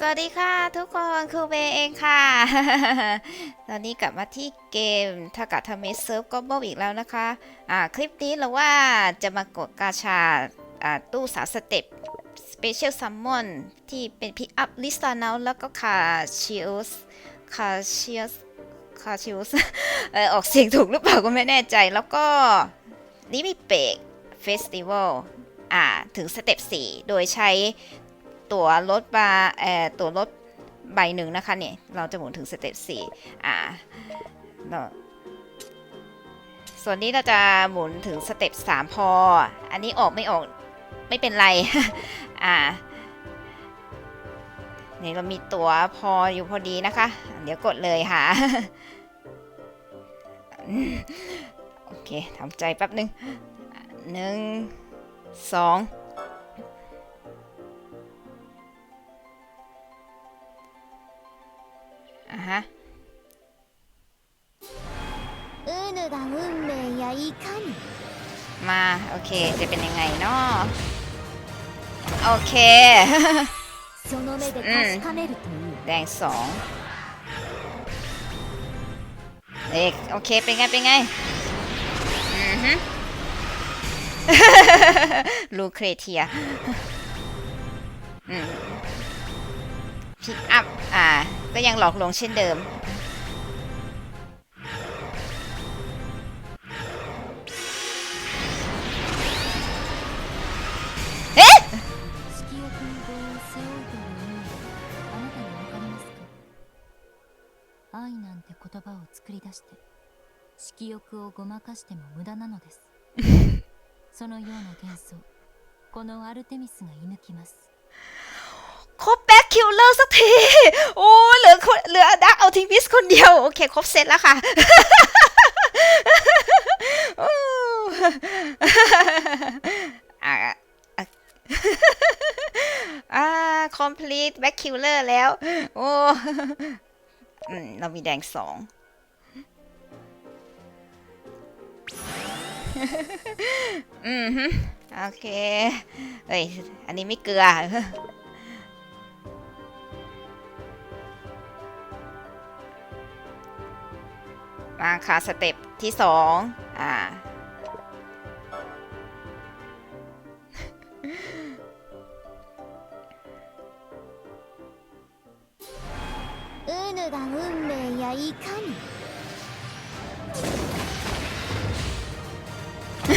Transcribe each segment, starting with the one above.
สวัสดีค่ะทุกคนครูเบย์เองค่ะ ตอนนี้กลับมาที่เกมทากาทาเมเซิร์ฟก็บอีกแล้วนะคะอ่าคลิปนี้เราว่าจะมากดกาชาอ่าตู้สามสเต็ปสเปเชียลซัมมอนที่เป็นพิอัพลิสตานลแล้วก็คาชิลส์คาชิลส์คาชิลส์เออออกเสียงถูกหรือเปล่าก็ไม่แน่ใจแล้วก็ลิมิเปกเฟสติวัลอ่าถึงสเต็ป4โดยใช้ ตั๋วรถบาเอ่อตั๋วรถใบหนึ่งนะคะเนี่ยเราจะหมุนถึงสเต็ปสี่อ่าเราส่วนนี้เราจะหมุนถึงสเต็ปสามพอ อันนี้ออกไม่ออกไม่เป็นไร อ่าเนี่ยเรามีตั๋วพออยู่พอดีนะคะ เดี๋ยวกดเลยค่ะ โอเคทำใจแป๊บหนึ่งหนึ่งสอง จะเป็นยังไงเนาะโอเค อืม แดงสองเอกโอเค เป็นไง เป็นไง อือฮึ ลูเครเทีย อืมพิกอัพ อ่า ก็ยังหลอกลวงเช่นเดิม 作り出して色欲をごまかしても無駄なのですそのような幻想このアルテミスが射抜きます ครบแบ็คคิลเลอร์สักที โอ้ เหลือคนเหลือดักเอาทิมิสคนเดียว โอเค ครบเซตแล้วค่ะ โอ้อ่ะอ่ะอ่า complete back killer แล้ว โอ้ อืม เรามีแดงสอง อืมฮึโอเค เฮ้ย อันนี้ไม่เกลือ มาค่ะ สเต็ปที่สองอ่า ウーヌが運命やいかに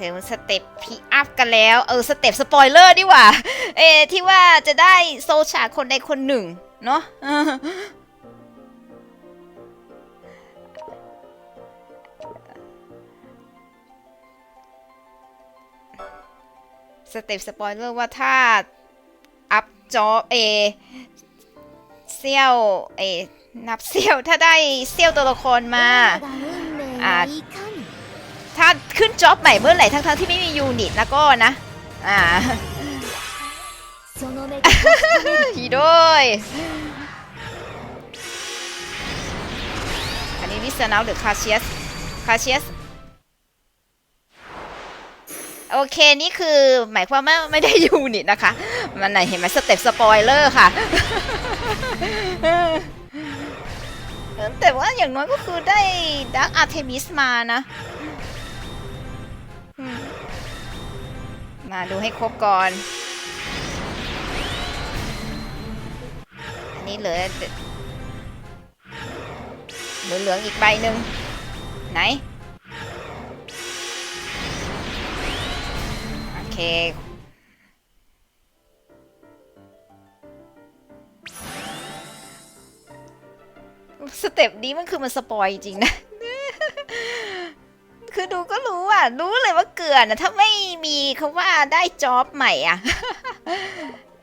ถึงสเต็ปพีอัพกันแล้ว เออสเต็ปสปอยเลอร์ดีกว่า เอที่ว่าจะได้โซชาคนใดคนหนึ่ง เนาะสเต็ปสปอยเลอร์ว่าถ้าอัพจอเอเซี่ยวเอนับเซี่ยวถ้าได้เซี่ยวตัวละครมาอ่าถ้า ขึ้นจ็อบใหม่เมื่อไหร่ทั้งๆที่ไม่มียูนิตแล้วก็นะ อ่า その目で確かめる ฮีโด้วยอันนี้ลิซานาวหรือคาเชียส คาเชียส โอเค นี่คือหมายความว่าไม่ได้ยูนิตนะคะ มันไหนเห็นไหมสเต็ปสปอยเลอร์ค่ะ แต่ว่าอย่างน้อยก็คือได้ดักอาร์เทมิสมานะ มาดูให้ครบก่อน อันนี้เหลือเหลือเหลืองอีกใบหนึ่งไหน โอเคสเต็ปนี้มันคือมันสปอยจริงนะ คือ่ะ รู้เลยว่าเกลือนะถ้าไม่มีเขาว่าได้จ็อบใหม่อะ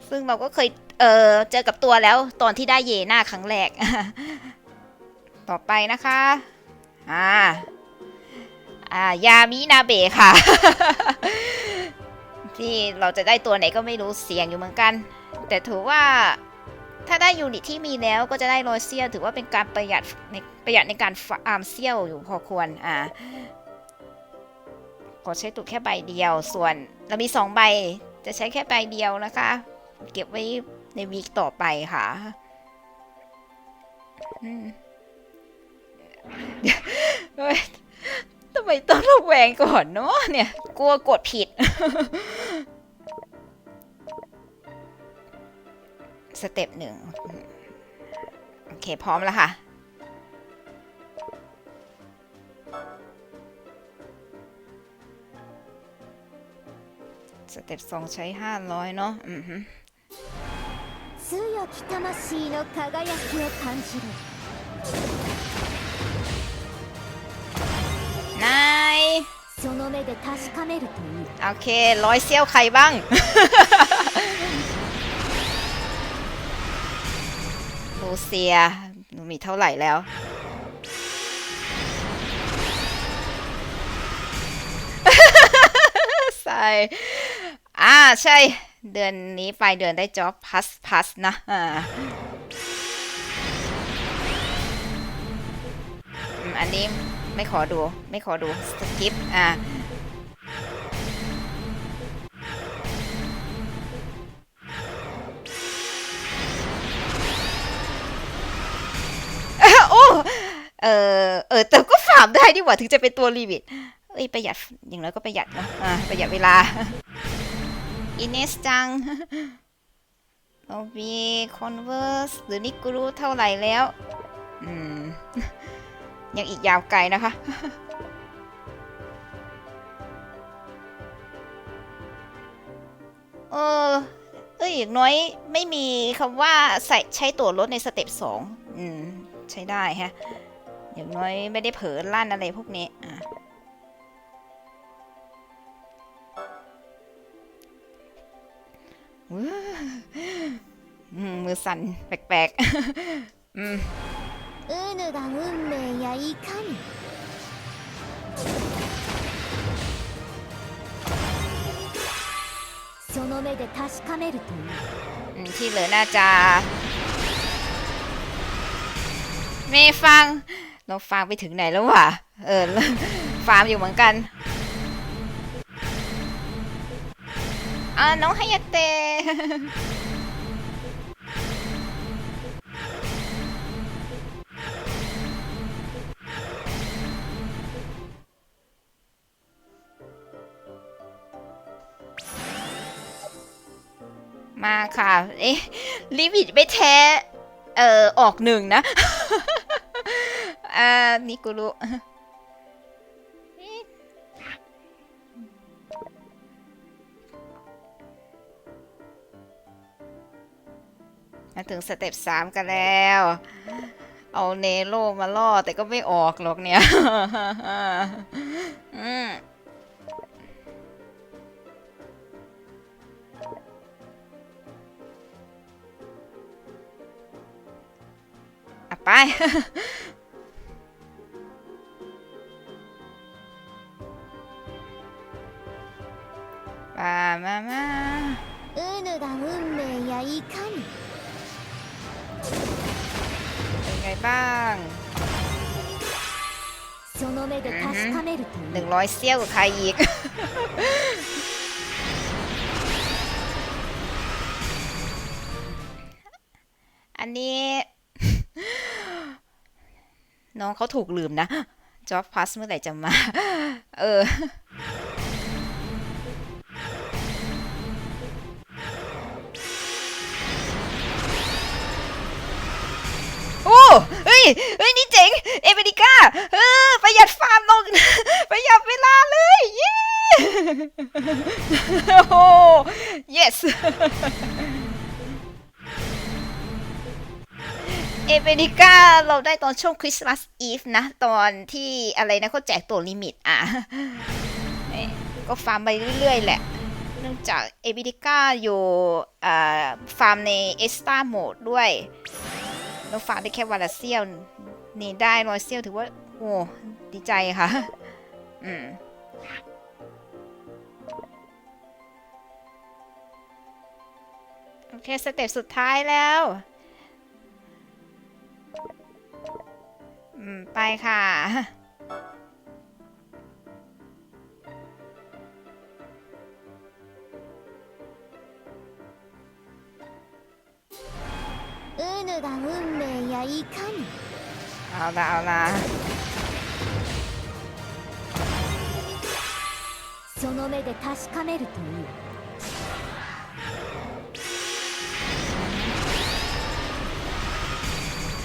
ซึ่งเราก็เคย เออเจอกับตัวแล้ว ตอนที่ได้เยน่าครั้งแรก ต่อไปนะคะ อ่า อ่ายามินาเบะค่ะ ที่เราจะได้ตัวไหนก็ไม่รู้เสียงอยู่เหมือนกัน แต่ถือว่าถ้าได้ยูนิตที่มีแล้วก็จะได้โรยเซียถือว่าเป็นการประหยัดในประหยัดในการฟาร์มเซียลอยู่พอควร อ่า กดใช้ตุกแค่ใบเดียว ส่วนเรามีสองใบจะใช้แค่ใบเดียวนะคะ เก็บไว้ในวีคต่อไปค่ะอืทำไมต้องระแวงก่อนเนาะเนี่ย กลัวกดผิด สเต็ปหนึ่ง โอเค พร้อมแล้วค่ะ สเต็ปสองใช้ห้าร้อยเนาะอือฮึ 強き魂の輝きを感じる นาย その目で確かめるといい โอเค ร้อยเซี่ยวใครบ้าง ลูเซีย หนูมีเท่าไหร่แล้ว ใช่ อ่าใช่ เดือนนี้ปลายเดือนได้จ็อบพัสพัสนะอ่าอันนี้ไม่ขอดูไม่ขอดูสกิปอ่าโอ้เออเออแต่ก็ฝามได้ดีกว่าถึงจะเป็นตัวลิมิตเอ้ยประหยัดอย่างน้อยก็ประหยัดเนาะอ่าประหยัดเวลา อินเนสจัง เรามีคอนเวอร์สหรือนิกรูเท่าไหร่แล้ว อืม ยังอีกยาวไกลนะคะ เออเอ้ยอย่างน้อยไม่มีคำว่าใส่ใช้ตัวลดในสเต็ปสอง อืม ใช้ได้ฮะ อย่างน้อยไม่ได้เผลอลั่นอะไรพวกนี้อะ อสั่นแปลกๆ อืมอูนูกาอุนเมยาอิคานที่เหลือน่าจะเมฟัง เราฟังไปถึงไหนแล้ววะ เออ ฟาร์มอยู่เหมือนกันอ่าน้องฮายาเต ค่ะ เอ๊ะลิมิตไม่แท้ เอ่อ ออกหนึ่งนะ อ่า นิกุรุมาถึงสเต็ปสามกันแล้ว เอาเนโรมาล่อแต่ก็ไม่ออกหรอกเนี่ย ไป มามามา うぬが運命やいかに เป็นไงบ้าง その目で確かめるといい หนึ่งร้อยเซี่ยวกับใครอีก อันนี้ น้องเขาถูกลืมนะจ็อบพัสเมื่อไหร่จะมา เออ โอ้เฮ้ย เฮ้ย นี่เจ๋ง เอเมริกา เออ ประหยัดฟาร์มลง ประหยัดเวลาเลยเย้โอ้ yes เอเมริกาเราได้ตอนช่วงคริสต์มาสอีฟนะ ตอนที่อะไรนะเขาแจกตัวลิมิตอะก็ฟาร์มไปเรื่อยๆ แหละ เนื่องจากเอบิดิก้าอยู่ฟาร์มในเอสตาโหมดด้วยแล้วฟาร์มได้แค่วันละเซี่ยว นี่ได้ร้อยเซี่ยวถือว่า โอ้ ดีใจค่ะ อืมโอเค สเต็ปสุดท้ายแล้ว อืม ไปค่ะ うぬが運命やいかに เอาละเอาละ その目で確かめるとい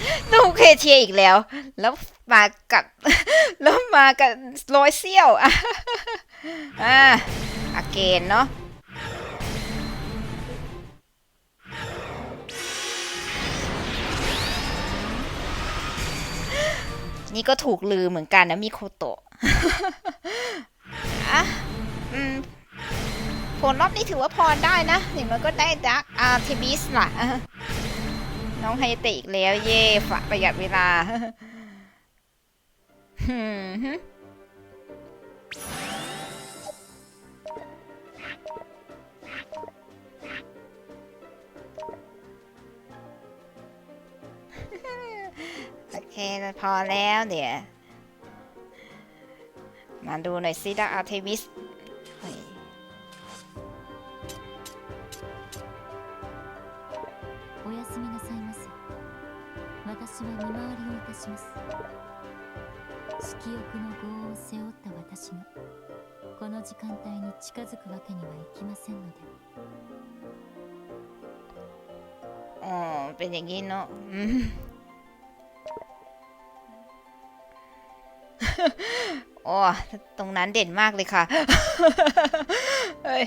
いลูกเคเทียอีกแล้ว แล้วมากับ แล้วมากับร้อยเซี่ยวอะอ่าอาเกนเนาะนี่ก็ถูกลือเหมือนกันนะมิโคโตะอะอืมผลรอบนี้ถือว่าพอได้นะ อย่างน้อยก็ได้ดักอาร์ทิบิสล่ะ น้องไฮเตะอีกแล้ว เย่ฝะประหยัดเวลาโอเคพอแล้วเดี๋ยว มาดูหน่อยซิดักอาร์เทวิส 私は見回りをいたします色欲の業を背負った私がこの時間帯に近づくわけにはいきませんので อ๋อ เป็นอย่างนี้เนาะอืม โอ้ตรงนั้นเด่นมากเลยค่ะ เฮ้ย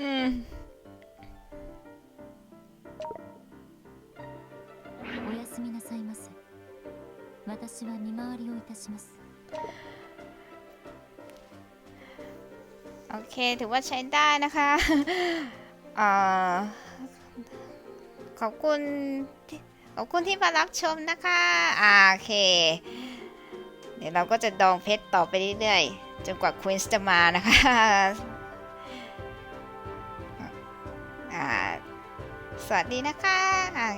อืม 私は見回りをいたします โอเค ถือว่าใช้ได้นะคะ อ่าขอบคุณที่ขอบคุณที่มารับชมนะคะ อ่า โอเค เดี๋ยวเราก็จะดองเพชรต่อไปเรื่อยๆ จนกว่าควีนส์จะมานะคะ อ่า สวัสดีนะคะอ่า